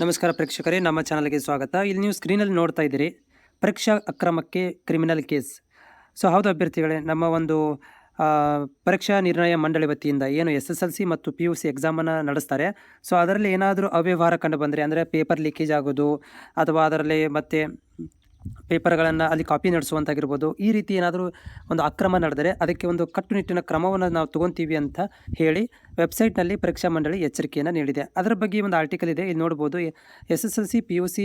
ನಮಸ್ಕಾರ ಪ್ರೇಕ್ಷಕರೇ, ನಮ್ಮ ಚಾನಲ್ಗೆ ಸ್ವಾಗತ. ಇಲ್ಲಿ ನೀವು ಸ್ಕ್ರೀನಲ್ಲಿ ನೋಡ್ತಾ ಇದ್ದೀರಿ ಪರೀಕ್ಷಾ ಅಕ್ರಮಕ್ಕೆ ಕ್ರಿಮಿನಲ್ ಕೇಸ್ ಸೊ ಹೌದು ಅಭ್ಯರ್ಥಿಗಳೇ, ನಮ್ಮ ಒಂದು ಪರೀಕ್ಷಾ ನಿರ್ಣಯ ಮಂಡಳಿ ವತಿಯಿಂದ ಏನು ಎಸ್ ಎಸ್ ಎಲ್ ಸಿ ಮತ್ತು ಪಿ ಯು ಸಿ ಎಕ್ಸಾಮನ್ನು ನಡೆಸ್ತಾರೆ. ಸೊ ಅದರಲ್ಲಿ ಏನಾದರೂ ಅವ್ಯವಹಾರ ಕಂಡು ಬಂದರೆ, ಅಂದರೆ ಪೇಪರ್ ಲೀಕೇಜ್ ಆಗೋದು, ಅಥವಾ ಅದರಲ್ಲಿ ಮತ್ತೆ ಪೇಪರ್ಗಳನ್ನು ಅಲ್ಲಿ ಕಾಪಿ ನಡೆಸುವಂತಾಗಿರ್ಬೋದು, ಈ ರೀತಿ ಏನಾದರೂ ಒಂದು ಅಕ್ರಮ ನಡೆದರೆ, ಅದಕ್ಕೆ ಒಂದು ಕಟ್ಟುನಿಟ್ಟಿನ ಕ್ರಮವನ್ನು ನಾವು ತೊಗೊತೀವಿ ಅಂತ ಹೇಳಿ ವೆಬ್ಸೈಟ್ನಲ್ಲಿ ಪರೀಕ್ಷಾ ಮಂಡಳಿ ಎಚ್ಚರಿಕೆಯನ್ನು ನೀಡಿದೆ. ಅದರ ಬಗ್ಗೆ ಒಂದು ಆರ್ಟಿಕಲ್ ಇದೆ. ಇಲ್ಲಿ ನೋಡ್ಬೋದು S S L C P U C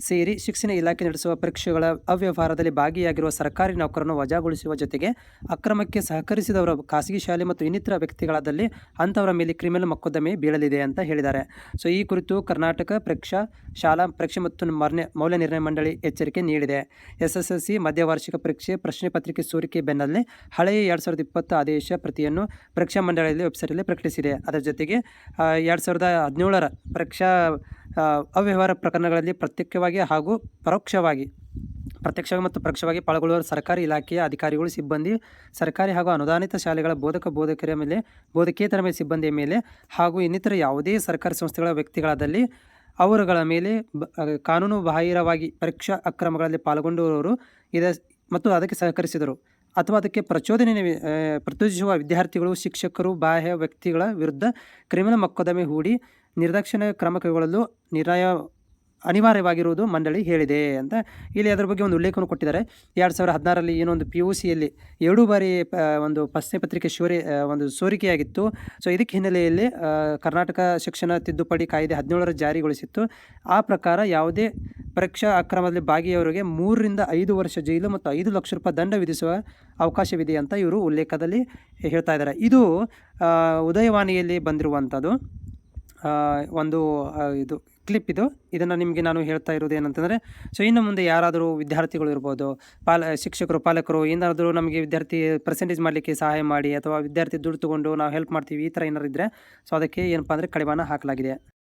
ಸೇರಿ ಶಿಕ್ಷಣ ಇಲಾಖೆ ನಡೆಸುವ ಪರೀಕ್ಷೆಗಳ ಅವ್ಯವಹಾರದಲ್ಲಿ ಭಾಗಿಯಾಗಿರುವ ಸರ್ಕಾರಿ ನೌಕರನ್ನು ವಜಾಗೊಳಿಸುವ ಜೊತೆಗೆ ಅಕ್ರಮಕ್ಕೆ ಸಹಕರಿಸಿದವರ ಖಾಸಗಿ ಶಾಲೆ ಮತ್ತು ಇನ್ನಿತರ ವ್ಯಕ್ತಿಗಳಾದಲ್ಲಿ ಅಂಥವರ ಮೇಲೆ ಕ್ರಿಮಿನಲ್ ಮೊಕದ್ದಮೆ ಬೀಳಲಿದೆ ಅಂತ ಹೇಳಿದ್ದಾರೆ. ಸೊ, ಈ ಕುರಿತು ಕರ್ನಾಟಕ ಪರೀಕ್ಷಾ ಶಾಲಾ ಪರೀಕ್ಷೆ ಮತ್ತು ಮರ್ನೆ ಮೌಲ್ಯ ನಿರ್ಣಯ ಮಂಡಳಿ ಎಚ್ಚರಿಕೆ ನೀಡಿದೆ. ಎಸ್ ಎಸ್ ಎಲ್ ಸಿ ಮಧ್ಯವಾರ್ಷಿಕ ಪರೀಕ್ಷೆ ಪ್ರಶ್ನೆ ಪತ್ರಿಕೆ ಸೋರಿಕೆ ಬೆನ್ನಲ್ಲೇ ಹಳೆಯ ಎರಡು ಸಾವಿರದ ಇಪ್ಪತ್ತು ಆದೇಶ ಪ್ರತಿಯನ್ನು ಪರೀಕ್ಷಾ ಮಂಡಳಿಯಲ್ಲಿ, ವೆಬ್ಸೈಟಲ್ಲಿ ಪ್ರಕಟಿಸಿದೆ. ಅದರ ಜೊತೆಗೆ ಎರಡು ಸಾವಿರದ ಹದಿನೇಳರ ಪರೀಕ್ಷಾ ಅವ್ಯವಹಾರ ಪ್ರಕರಣಗಳಲ್ಲಿ ಪ್ರತ್ಯಕ್ಷವಾಗಿ ಹಾಗೂ ಪರೋಕ್ಷವಾಗಿ, ಪ್ರತ್ಯಕ್ಷವಾಗಿ ಮತ್ತು ಪರೋಕ್ಷವಾಗಿ ಪಾಲ್ಗೊಳ್ಳುವ ಸರ್ಕಾರಿ ಇಲಾಖೆಯ ಅಧಿಕಾರಿಗಳು, ಸಿಬ್ಬಂದಿ, ಸರ್ಕಾರಿ ಹಾಗೂ ಅನುದಾನಿತ ಶಾಲೆಗಳ ಬೋಧಕ ಬೋಧಕರ ಮೇಲೆ, ಬೋಧಕೇತರ ಮೇಲೆ, ಸಿಬ್ಬಂದಿಯ ಮೇಲೆ ಹಾಗೂ ಇನ್ನಿತರ ಯಾವುದೇ ಸರ್ಕಾರಿ ಸಂಸ್ಥೆಗಳ ವ್ಯಕ್ತಿಗಳಾದಲ್ಲಿ ಅವರುಗಳ ಮೇಲೆ ಕಾನೂನು ಬಾಹಿರವಾಗಿ ಪರೀಕ್ಷಾ ಅಕ್ರಮಗಳಲ್ಲಿ ಪಾಲ್ಗೊಂಡವರು ಇದ, ಮತ್ತು ಅದಕ್ಕೆ ಸಹಕರಿಸಿದರು. ಅಥವಾ ಅದಕ್ಕೆ ಪ್ರಚೋದನೆ ಪ್ರಚೋದಿಸುವ ವಿದ್ಯಾರ್ಥಿಗಳು, ಶಿಕ್ಷಕರು, ಬಾಹ್ಯ ವ್ಯಕ್ತಿಗಳ ವಿರುದ್ಧ ಕ್ರಿಮಿನಲ್ ಮೊಕದ್ದಮೆ ಹೂಡಿ ನಿರ್ದಾಕ್ಷಿಣ್ಯ ಕ್ರಮ ಕೈಗೊಳ್ಳಲು ನಿರಾಯ ಅನಿವಾರ್ಯವಾಗಿರುವುದು ಮಂಡಳಿ ಹೇಳಿದೆ ಅಂತ ಇಲ್ಲಿ ಅದರ ಬಗ್ಗೆ ಒಂದು ಉಲ್ಲೇಖವನ್ನು ಕೊಟ್ಟಿದ್ದಾರೆ. ಎರಡು ಸಾವಿರದ ಹದಿನಾರರಲ್ಲಿ ಏನೊಂದು ಪಿ ಯು ಸಿಯಲ್ಲಿ ಎರಡು ಬಾರಿ ಒಂದು ಪ್ರಶ್ನೆ ಪತ್ರಿಕೆ ಶೋರಿ ಒಂದು ಸೋರಿಕೆಯಾಗಿತ್ತು. ಸೊ ಇದಕ್ಕೆ ಹಿನ್ನೆಲೆಯಲ್ಲಿ ಕರ್ನಾಟಕ ಶಿಕ್ಷಣ ತಿದ್ದುಪಡಿ ಕಾಯ್ದೆ ಹದಿನೇಳರ ಜಾರಿಗೊಳಿಸಿತ್ತು. ಆ ಪ್ರಕಾರ ಯಾವುದೇ ಪರೀಕ್ಷಾ ಅಕ್ರಮದಲ್ಲಿ ಭಾಗಿಯವರಿಗೆ ಮೂರರಿಂದ ಐದು ವರ್ಷ ಜೈಲು ಮತ್ತು ಐದು ಲಕ್ಷ ರೂಪಾಯಿ ದಂಡ ವಿಧಿಸುವ ಅವಕಾಶವಿದೆ ಅಂತ ಇವರು ಉಲ್ಲೇಖದಲ್ಲಿ ಹೇಳ್ತಾ ಇದ್ದಾರೆ. ಇದು ಉದಯವಾಣಿಯಲ್ಲಿ ಬಂದಿರುವಂಥದ್ದು. ಒಂದು ಇದು ಕ್ಲಿಪ್ ಇದು. ಇದನ್ನು ನಿಮಗೆ ನಾನು ಹೇಳ್ತಾ ಇರೋದು ಏನಂತಂದರೆ, ಸೊ ಇನ್ನು ಮುಂದೆ ಯಾರಾದರೂ ವಿದ್ಯಾರ್ಥಿಗಳು ಇರ್ಬೋದು, ಪಾಲ, ಶಿಕ್ಷಕರು, ಪಾಲಕರು, ಏನಾದರೂ ನಮಗೆ ವಿದ್ಯಾರ್ಥಿ ಪರ್ಸೆಂಟೇಜ್ ಮಾಡಲಿಕ್ಕೆ ಸಹಾಯ ಮಾಡಿ ಅಥವಾ ವಿದ್ಯಾರ್ಥಿ ದುಡ್ಡು ತೊಗೊಂಡು ನಾವು ಹೆಲ್ಪ್ ಮಾಡ್ತೀವಿ, ಈ ಥರ ಏನಾರು ಇದ್ದರೆ ಸೊ ಅದಕ್ಕೆ ಏನಪ್ಪ ಅಂದರೆ ಕಡಿವಾಣ ಹಾಕಲಾಗಿದೆ.